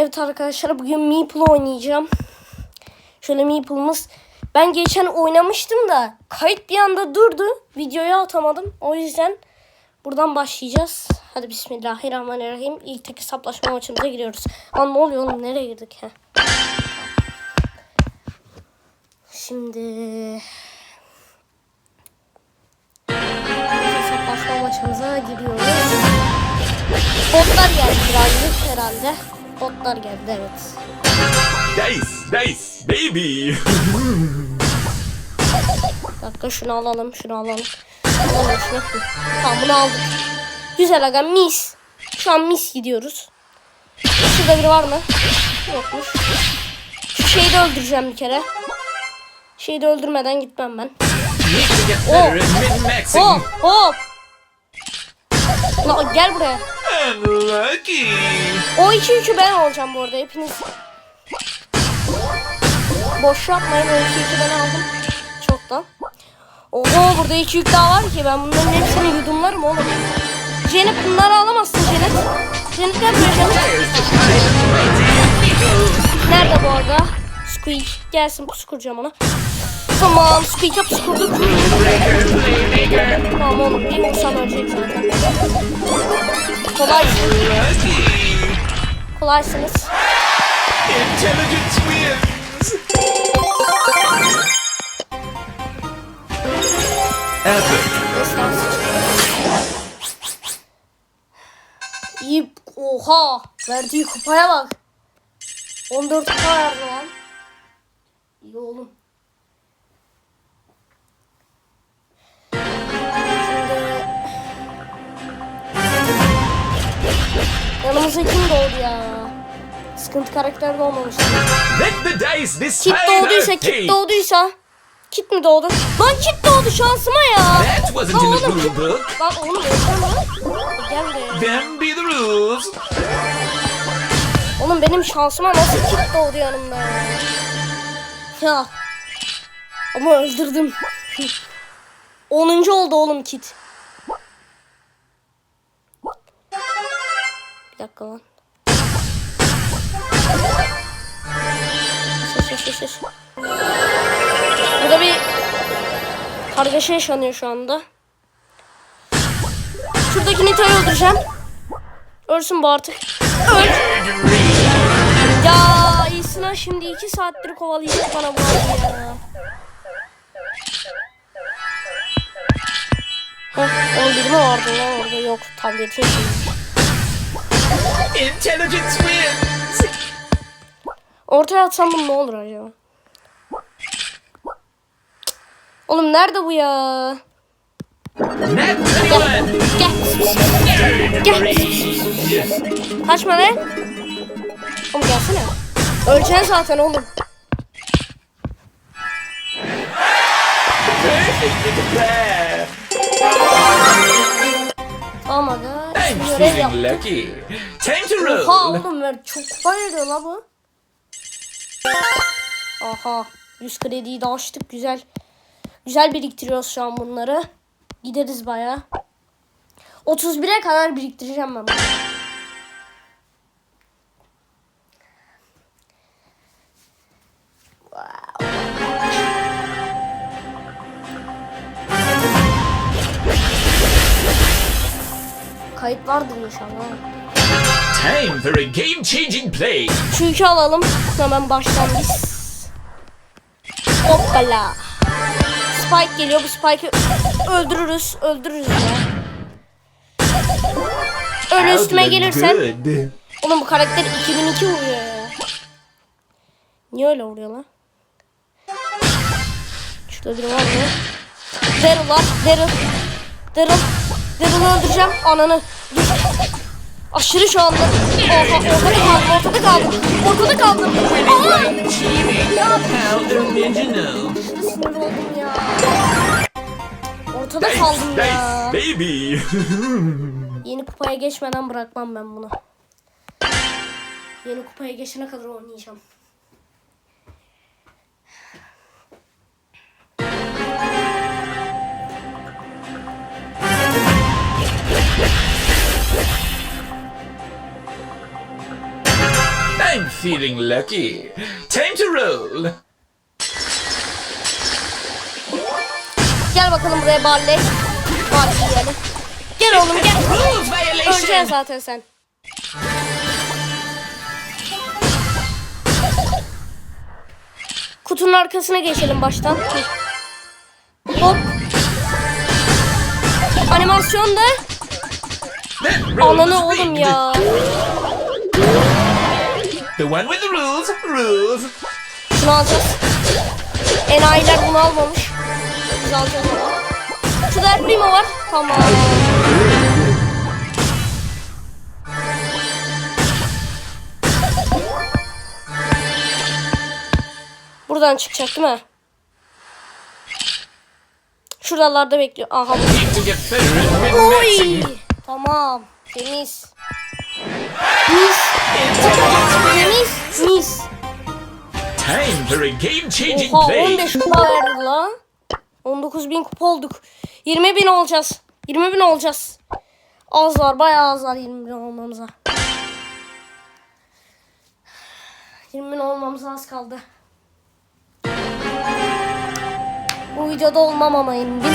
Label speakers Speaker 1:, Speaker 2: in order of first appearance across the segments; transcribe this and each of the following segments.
Speaker 1: Evet arkadaşlar bugün Meeple oynayacağım. Şöyle Meeple'ımız. Ben geçen oynamıştım da kayıt bir anda durdu. Videoya atamadım. O yüzden buradan başlayacağız. Hadi bismillahirrahmanirrahim. İlk tek hesaplaşma maçımıza giriyoruz. Lan ne oluyor oğlum nereye girdik ha? Şimdi hesaplaşma maçımıza giriyoruz. Botlar geldi birazcık herhalde. Botlar geldi evet.
Speaker 2: Dice, dice, baby.
Speaker 1: Dakika şunu alalım, şunu alalım. Alalım şunu. Tamam bunu aldık. Güzel aga mis. Şu an mis gidiyoruz. Şurada biri var mı? Yokmuş. Şu şeyi de öldüreceğim bir kere. Şeyi de öldürmeden gitmem ben.
Speaker 2: Min-maxing.
Speaker 1: Hop hop. Ulan gel buraya.
Speaker 2: Unlucky.
Speaker 1: O iki yükü ben alacağım bu arada hepiniz. Boş yapmayın o iki yükü ben aldım. Çoktan. Oho burada iki yük daha var ki ben bunların hepsini yudumlarım oğlum. Janet bunları alamazsın Janet. Janet gel buraya. Nerede bu arada? Squeak gelsin pusu kuracağım ona. Tamam Squeak'e pusu kurduk. Tamam oğlum bir vursam ölecek zaten. Kolay, kolaysınız. İyi. Oha. Verdiği kupaya bak. 14 kupa verdi lan. İyi oğlum. Yanımıza kim doğdu ya? Sıkıntı karakter
Speaker 2: dice
Speaker 1: Kit doğduysa, kit doğduysa. Kit mi doğdu? Lan kit doğdu şansıma ya.
Speaker 2: That wasn't in the rule book.
Speaker 1: Lan oğlum. Gel buraya.
Speaker 2: Them be the rules.
Speaker 1: Oğlum benim şansıma nasıl kit doğdu yanımda ya. Ya. Ama öldürdüm. 10. oldu oğlum kit. Bir dakika lan. Ses ses ses. Burada bir kargaşa yaşanıyor şu anda. Şuradaki Nita'yı öldüreceğim. Ölsün bu artık. Öl. Ya iyisin şimdi iki saattir kovalayacak bana bu ya. Heh, onun biri mi vardı lan orada yok tableti.
Speaker 2: Intelligent twins.
Speaker 1: Ortaya atsam ne olur acaba? Oğlum nerede bu ya?
Speaker 2: 21.
Speaker 1: Gel. Gel. Kaçma lan. Oğlum gelsene. Öleceksin zaten oğlum.
Speaker 2: Prepared.
Speaker 1: Tamam aga.
Speaker 2: I'm
Speaker 1: görev
Speaker 2: feeling
Speaker 1: yaptık.
Speaker 2: lucky. Time to
Speaker 1: Oha
Speaker 2: roll.
Speaker 1: oğlum ver çok kupa veriyor la bu. Aha 100 krediyi de açtık güzel. Güzel biriktiriyoruz şu an bunları. Gideriz baya. 31'e kadar biriktireceğim ben bunu. Kayıt vardır inşallah.
Speaker 2: Time for a game-changing play.
Speaker 1: Çünkü alalım. Hemen baştan biz. Hoppala. Spike geliyor. Bu Spike'ı öldürürüz. Öldürürüz ya. Öyle üstüme gelirsen. Oğlum bu karakter 2002 vuruyor ya. Niye öyle vuruyor lan? Şurada biri var mı? Daryl var. Daryl. Daryl. Daryl'ı öldüreceğim. Ananı. Dur. Aşırı şu anda. Oha, ortada kaldım. Ortada kaldım. Ortada kaldım. Aa! Sinir oldum ya. Ortada kaldım ya.
Speaker 2: baby.
Speaker 1: Yeni kupaya geçmeden bırakmam ben bunu. Yeni kupaya geçene kadar oynayacağım.
Speaker 2: I'm feeling lucky. Time to roll.
Speaker 1: Gel bakalım buraya Barley. Barley yiyelim. Gel oğlum gel. Öleceksin zaten sen. Kutunun arkasına geçelim baştan. Hop. Animasyon da ananı oğlum ya.
Speaker 2: The one with the rules rules.
Speaker 1: Şunu alacağız. Enayiler bunu almamış. Biz alacağız onu. Şurada El Primo var. Tamam. Buradan çıkacak değil mi? Şuralarda bekliyor. Aha. Oy. Tamam. Temiz. Mis. Temiz. Mis.
Speaker 2: Time for a game-changing
Speaker 1: Oha
Speaker 2: play.
Speaker 1: 15 kupa verdi la. 19 bin kupa olduk. 20 bin olacağız. 20 bin olacağız. Az var bayağı az var 20 bin olmamıza. 20 bin olmamıza az kaldı. Bu videoda olmam ama 20 bin.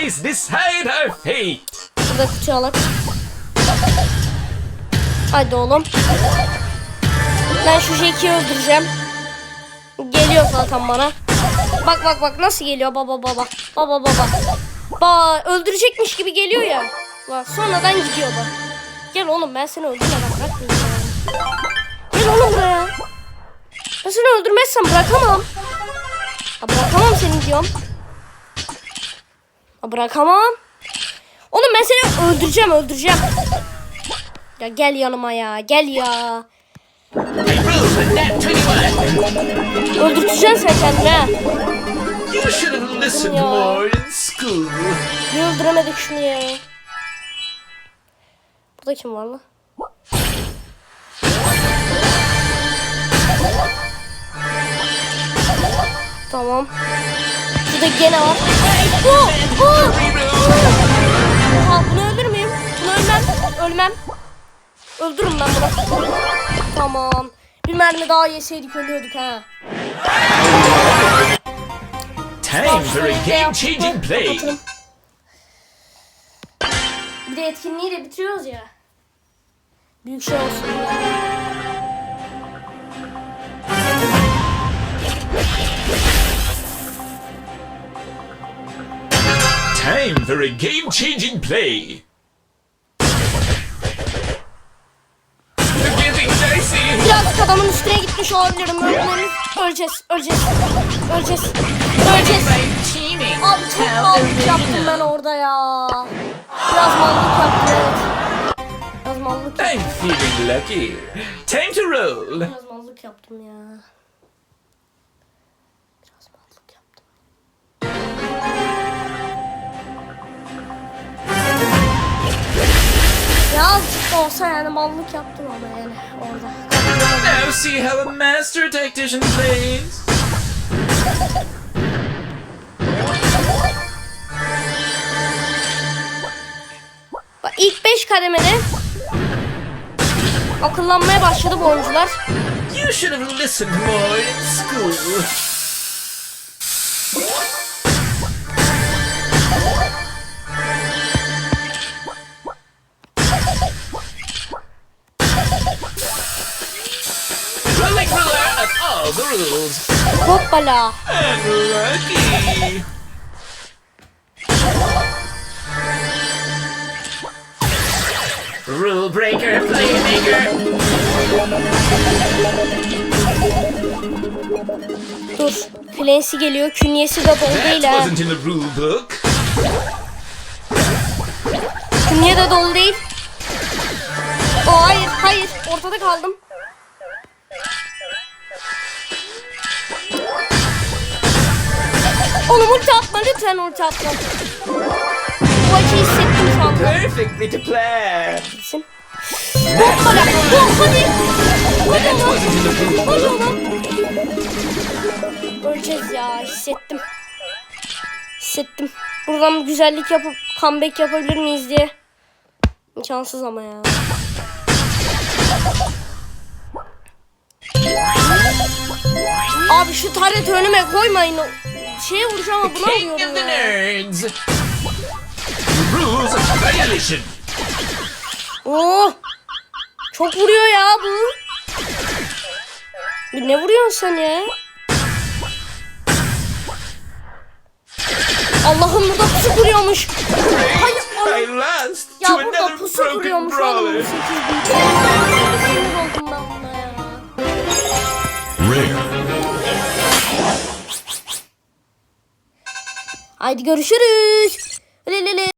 Speaker 2: Dice decide our fate.
Speaker 1: Burada kutuyu alalım. Hadi oğlum. Ben şu Jack'i öldüreceğim. Geliyor zaten bana. Bak bak bak nasıl geliyor baba baba. Baba baba. Ba öldürecekmiş gibi geliyor ya. Bak sonradan gidiyor bak. Gel oğlum ben seni öldürmeden bırakmayacağım. Gel oğlum buraya. Ben seni öldürmezsem bırakamam. Ya bırakamam seni diyorum. Bırakamam. Oğlum ben seni öldüreceğim öldüreceğim. Ya gel yanıma ya gel ya.
Speaker 2: I rolled a nat 21.
Speaker 1: Öldürteceksin sen kendini.
Speaker 2: You should have listened
Speaker 1: Yeah.
Speaker 2: more in school.
Speaker 1: Bir öldüremedik şunu ya. Burada kim var lan? Tamam. Burada gene var. Oh, oh. Oha bunu öldürür müyüm? Bunu ölmem. Ölmem. Öldürürüm ben bunu. Tamam. Bir mermi daha yeseydik ölüyorduk ha.
Speaker 2: Time for a game-changing play.
Speaker 1: Kapatalım. Bir de etkinliği de bitiriyoruz ya. Büyük şey olsun
Speaker 2: Time for a game-changing play.
Speaker 1: Birazcık adamın üstüne gitmiş olabilirim. Ölmemiz. Öleceğiz, öleceğiz. Öleceğiz. Öleceğiz. Abi çok mallık yaptım ben orada ya. Biraz mallık yaptım evet. Biraz mallık yaptım.
Speaker 2: I'm feeling lucky. Time to roll.
Speaker 1: Biraz mallık yaptım ya. Olsa yani mallık yaptım ama yani orada.
Speaker 2: Now see how a master tactician plays.
Speaker 1: Bak ilk 5 kademede akıllanmaya başladı bu oyuncular.
Speaker 2: You should have listened more in school. All the rules.
Speaker 1: Hoppala.
Speaker 2: Unlucky. Rule breaker, playmaker.
Speaker 1: Dur. Clancy geliyor. Künyesi de dolu
Speaker 2: That
Speaker 1: değil ha.
Speaker 2: wasn't in the rule book.
Speaker 1: Künye de dolu değil. O hayır hayır. Ortada kaldım. Oğlum ulti atma lütfen ulti atma. Bu acıyı hissettim şu anda.
Speaker 2: Perfectly to plan.
Speaker 1: Gitsin. Hoppala. Oh, hadi. Hadi
Speaker 2: That
Speaker 1: lan. Hadi lan. Öleceğiz ya hissettim. Hissettim. Buradan güzellik yapıp comeback yapabilir miyiz diye. İmkansız ama ya. Abi şu tareti önüme koymayın. Şeye vuracağım ama buna
Speaker 2: King of
Speaker 1: vuruyorum
Speaker 2: the
Speaker 1: ya.
Speaker 2: nerds. Rules of violation.
Speaker 1: Oh! Çok vuruyor ya bu. Bir ne vuruyorsun sen ya? Allah'ım burada pusu kuruyormuş. Hayır,
Speaker 2: I lost
Speaker 1: Ya
Speaker 2: to
Speaker 1: burada
Speaker 2: another
Speaker 1: pusu
Speaker 2: broken
Speaker 1: kuruyormuş oğlum.
Speaker 2: brawler.
Speaker 1: Haydi görüşürüz. Lelele.